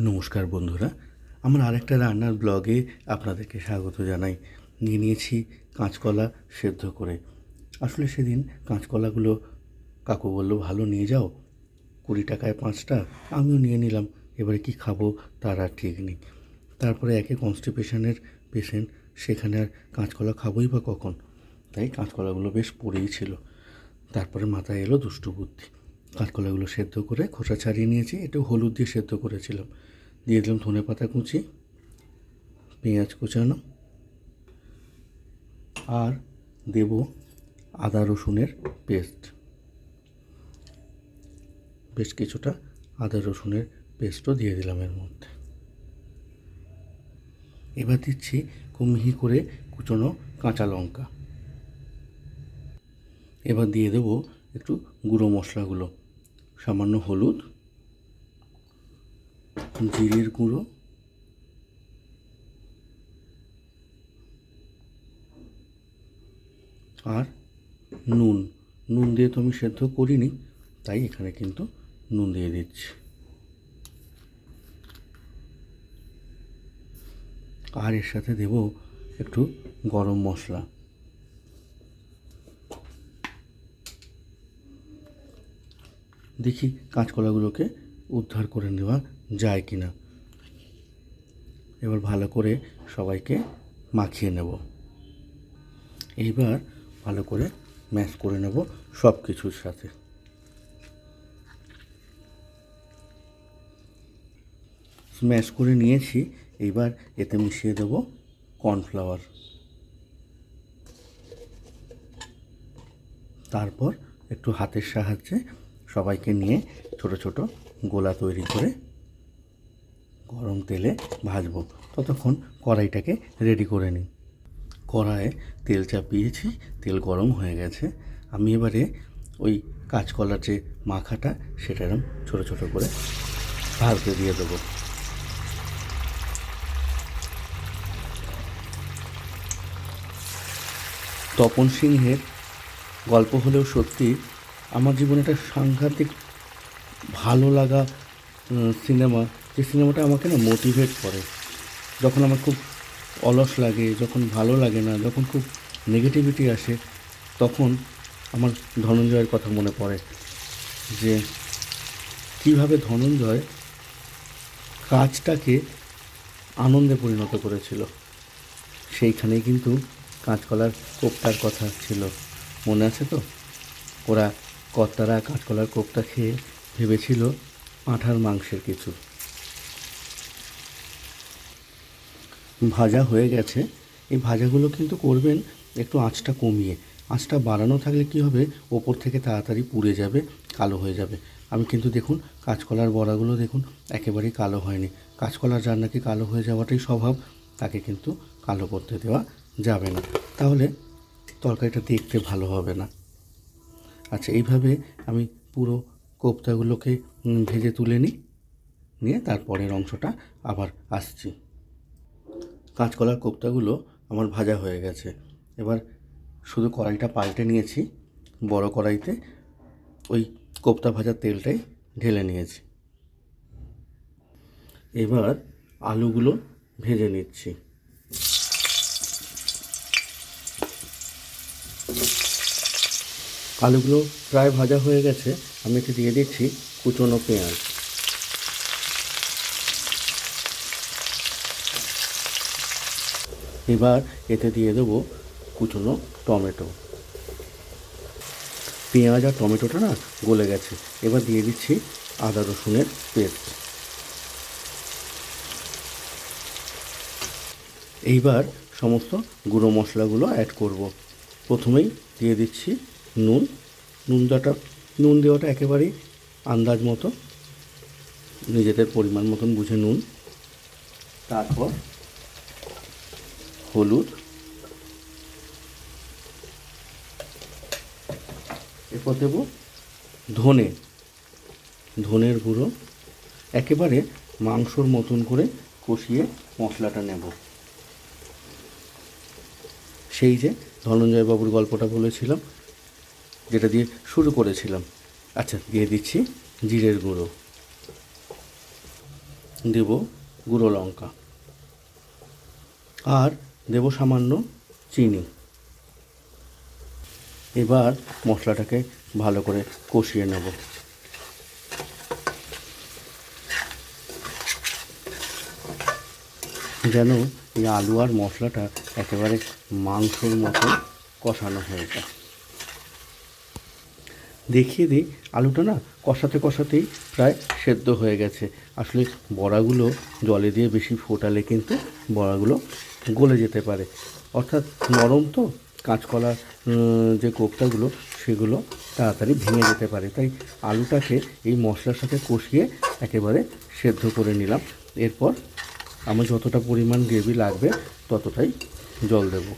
নমস্কার বন্ধুরা, আমার আরেকটা রান্নার ব্লগে আপনাদেরকে স্বাগত জানাই। নিয়ে নিয়েছি কাঁচকলা সেদ্ধ করে। আসলে সেদিন কাঁচকলাগুলো কাকু বলল, ভালো নিয়ে যাও, কুড়ি টাকায় পাঁচটা, আমিও নিয়ে নিলাম, এবারে কি খাব তার আর ঠিক নেই। তারপরে একে কনস্টিপেশনের পেশেন্ট সেখানে আর কাঁচকলা খাবোই বা কখন? তাই কাঁচকলাগুলো বেশ পড়েই ছিল। তারপরে মাথায় এলো দুষ্টু বুদ্ধি। কাঁচকলাগুলো সেদ্ধ করে খোসা ছাড়িয়ে নিয়েছি। একটু হলুদ দিয়ে সেদ্ধ করেছিলাম। দিয়ে দিলাম ধনে পাতা কুচি, পেঁয়াজ কুচানো, আর দেব আদা রসুনের পেস্ট। বেশ কিছুটা আদা রসুনের পেস্টও দিয়ে দিলাম এর মধ্যে। এবার দিচ্ছি খুব মিহি করে কুচনো কাঁচা লঙ্কা। এবার দিয়ে দেবো একটু গুঁড়ো মশলাগুলো। সামান্য হলুদ, জিরের গুঁড়ো, আর নুন। নুন দিয়ে তো আমি সেদ্ধ করিনি, তাই এখানে কিন্তু নুন দিয়ে দিচ্ছি। আর এর সাথে দেব একটু গরম মশলা। দেখি কাঁচকলাগুলোকে উদ্ধার করে নেওয়া যায় কি না এবার ভালো করে সবাইকে মাখিয়ে নেব। এইবার ভালো করে ম্যাশ করে নেব সব কিছুর সাথে। স্ম্যাশ করে নিয়েছি, এইবার এতে মিশিয়ে দেব কর্নফ্লাওয়ার। তারপর একটু হাতের সাহায্যে সবাইকে নিয়ে ছোট ছোট গোলা তৈরি করে গরম তেলে ভাজবো। ততক্ষণ কড়াইটাকে রেডি করে নিই। কড়াইয়ে তেল চাপিয়েছি, তেল গরম হয়ে গেছে। আমি এবারে ওই কাঁচকলার যে মাখাটা, সেটা এরম ছোটো ছোটো করে ভাজতে দিয়ে দেবো। তপন সিংহের গল্প হলেও সত্যি আমার জীবনে একটা সাংঘাতিক ভালো লাগা সিনেমা, যে সিনেমাটা আমাকে না মোটিভেট করে। যখন আমার খুব অলস লাগে, যখন ভালো লাগে না, যখন খুব নেগেটিভিটি আসে, তখন আমার ধনঞ্জয়ের কথা মনে পড়ে যে, কীভাবে ধনঞ্জয় কাজটাকে আনন্দে পরিণত করেছিল। সেইখানেই কিন্তু কাঁচকলার কোপ্তার কথা ছিল। মনে আছে তো? ওরা কর্তারা কাঁচকলার কোপটা খেয়ে ভেবেছিল পাঁঠার মাংসের কিছু। ভাজা হয়ে গেছে। এই ভাজাগুলো কিন্তু করবেন একটু আঁচটা কমিয়ে। আঁচটা বাড়ানো থাকলে কি হবে? ওপর থেকে তাড়াতাড়ি পুড়ে যাবে, কালো হয়ে যাবে। আমি কিন্তু দেখুন, কাঁচকলার বড়াগুলো দেখুন, একেবারেই কালো হয়নি। কাঁচকলার যার নাকি কালো হয়ে যাওয়াটাই স্বভাব, তাকে কিন্তু কালো করতে দেওয়া যাবে না। তাহলে তরকারিটা দেখতে ভালো হবে না। আচ্ছা এইভাবে আমি পুরো কোপ্তাগুলোকে ভেজে তুলে নিই। নিয়ে তারপরের অংশটা আবার আসছি। কাঁচকলার কোপ্তাগুলো আমার ভাজা হয়ে গেছে। এবার শুধু কড়াইটা পাল্টে নিয়েছি। বড় কড়াইতে ওই কোপ্তা ভাজার তেলটাই ঢেলে নিয়েছি। এবার আলুগুলো ভেজে নিচ্ছি। আলুগুলো প্রায় ভাজা হয়ে গেছে, আমি এতে দিয়ে দিচ্ছি কুচনো পেঁয়াজ। এবার এতে দিয়ে দেবো কুচনো টমেটো। পেঁয়াজ আর টমেটোটা না গলে গেছে, এবার দিয়ে দিচ্ছি আদা রসুনের পেস্ট। এইবার সমস্ত গুঁড়ো মশলাগুলো অ্যাড করব। প্রথমেই দিয়ে দিচ্ছি নুন নুন দেওয়াটা নুন দেওয়াটা একেবারেই আন্দাজ মতো, নিজেদের পরিমাণ মতন বুঝে নুন। তারপর হলুদ। এরপর দেবো ধনে, ধনের গুঁড়ো। একেবারে মাংসর মতন করে কষিয়ে মশলাটা নেব। সেই যে ধনঞ্জয় বাবুর গল্পটা বলেছিলাম যেটা দিয়ে শুরু করেছিলাম। আচ্ছা দিয়ে দিচ্ছি জিরের গুঁড়ো। দেব গুঁড়ো লঙ্কা। আর দেব সামান্য চিনি। এবার মশলাটাকে ভালো করে কষিয়ে নেব। যেন এই আলু আর মশলাটা একেবারে মাংসর মতো কষানো হয়ে যায়। দেখিয়ে দিই, আলুটা না কষাতে কষাতেই প্রায় সেদ্ধ হয়ে গেছে। আসলে বড়াগুলো জলে দিয়ে বেশি ফোটালে কিন্তু বড়াগুলো গলে যেতে পারে। অর্থাৎ নরম তো কাঁচকলার যে কোপ্তাগুলো, সেগুলো তাড়াতাড়ি ভেঙে যেতে পারে। তাই আলুটাকে এই মশলার সাথে কষিয়ে একেবারে সেদ্ধ করে নিলাম। এরপর আমার যতটা পরিমাণ গ্রেভি লাগবে ততটাই জল দেবো।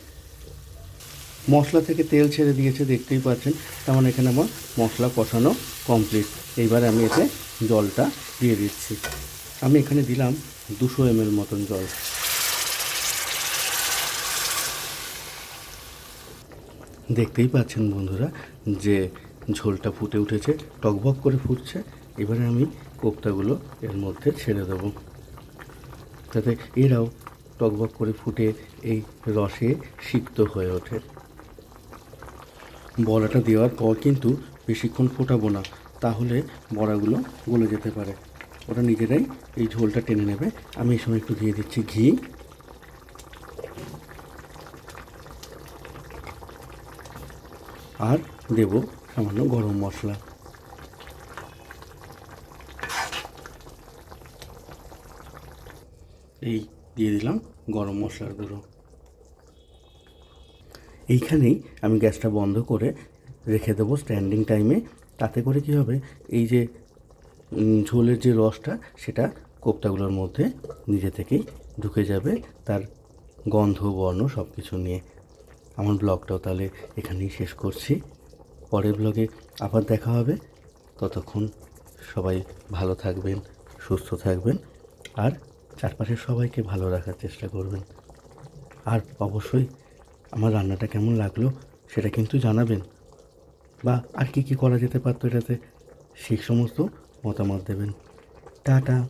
মশলা থেকে তেল ছেড়ে দিয়েছে, দেখতেই পাচ্ছেন। তার মানে এখানে আমার মশলা কষানো কমপ্লিট এইবারে আমি এতে জলটা দিয়ে দিচ্ছি। আমি এখানে দিলাম দুশো এমএল মতন জল। দেখতেই পাচ্ছেন বন্ধুরা যে ঝোলটা ফুটে উঠেছে, টকবক করে ফুটছে। এবারে আমি কোপ্তাগুলো এর মধ্যে ছেড়ে দেবো। যাতে এরাও টকবক করে ফুটে এই রসে সিক্ত হয়ে ওঠে। বড়াটা দেওয়ার পর কিন্তু বেশিক্ষণ ফোটাবো না, তাহলে বড়াগুলো গলে যেতে পারে। ওটা নিজেরাই এই ঝোলটা টেনে নেবে। আমি এই সময় একটু দিয়ে দিচ্ছি ঘি। আর দেব সামান্য গরম মশলা। এই দিয়ে দিলাম গরম মশলার গুঁড়ো। এইখানেই আমি গ্যাসটা বন্ধ করে রেখে দেবো স্ট্যান্ডিং টাইমে তাতে করে কি হবে? এই যে ঝোলের যে রসটা, সেটা কোপ্তাগুলোর মধ্যে নিজে থেকেই ঢুকে যাবে তার গন্ধ, বর্ণ সব কিছু নিয়ে। আমার ব্লগটাও তাহলে এখানেই শেষ করছি। পরের ব্লগে আবার দেখা হবে। ততক্ষণ সবাই ভালো থাকবেন, সুস্থ থাকবেন, আর চারপাশের সবাইকে ভালো রাখার চেষ্টা করবেন। আর অবশ্যই আমার রান্নাটা কেমন লাগল সেটা কিন্তু জানাবেন। বা আর কি কি করা যেতে পারতো এটাতে? সেই সমস্ত মতামত দেবেন। টাটা।